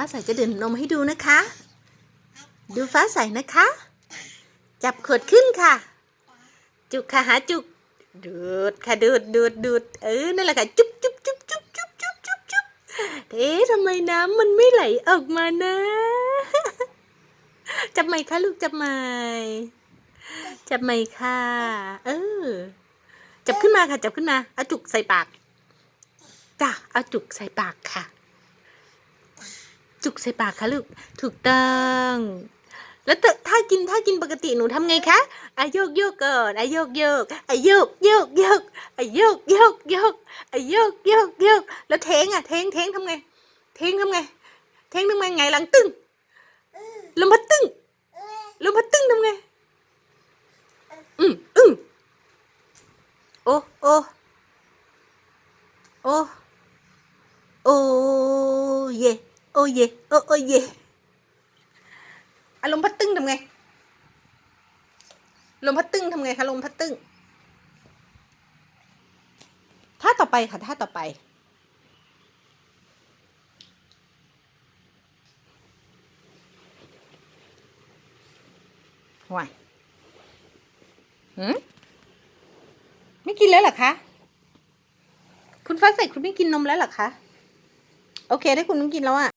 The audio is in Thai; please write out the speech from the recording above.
ฟ้าใสจะดื่มนมให้ดูนะคะ ดูฟ้าใสนะคะ จับขวดขึ้นค่ะ จุกค่ะหาจุก ดูดค่ะดูดดูดดูดเออนั่นแหละค่ะ จุ๊บจุ๊บจุ๊บจุ๊บจุ๊บจุ๊บจุ๊บจุ๊บเอ๊ะทำไมน้ำมันไม่ไหลออกมานะ จับไหมคะลูกจับไหมจับไหมค่ะ เออ จับขึ้นมาค่ะ จับขึ้นมา เอาจุกใส่ปากจ้ะเอาจุกใส่ปากค่ะ จุกใส่ปากค่ะลูกถูกต้องแล้วแต่ถ้ากินถ้ากินปกติหนูทำไงคะอะโยกโยกก่อนอะโยกโยกอะโยกโยกโยกอะโยกโยกโยกอะโยกโยกโยกแล้วเท้งอะเท้งเท้งทำไง เท้งทำไง เท้งทำไงไงหลังตึ้งลมพัดตึ้งลมพัดตึ้งทำไงอืมอืมโอ้โอ้โอ้โอ้เย่โอ้เย่โอ้โอเย่อารมณ์พัดตึ้งทำไงลมพัดตึ้งทำไงคะลมพัดตึ้งท่าต่อไปค่ะท่าต่อไป ห่วยหืมไม่กินแล้วหรอคะ คุณฟ้าใสคุณไม่กินนมแล้วหรอคะ โอเค ถ้าคุณไม่กินแล้วอะ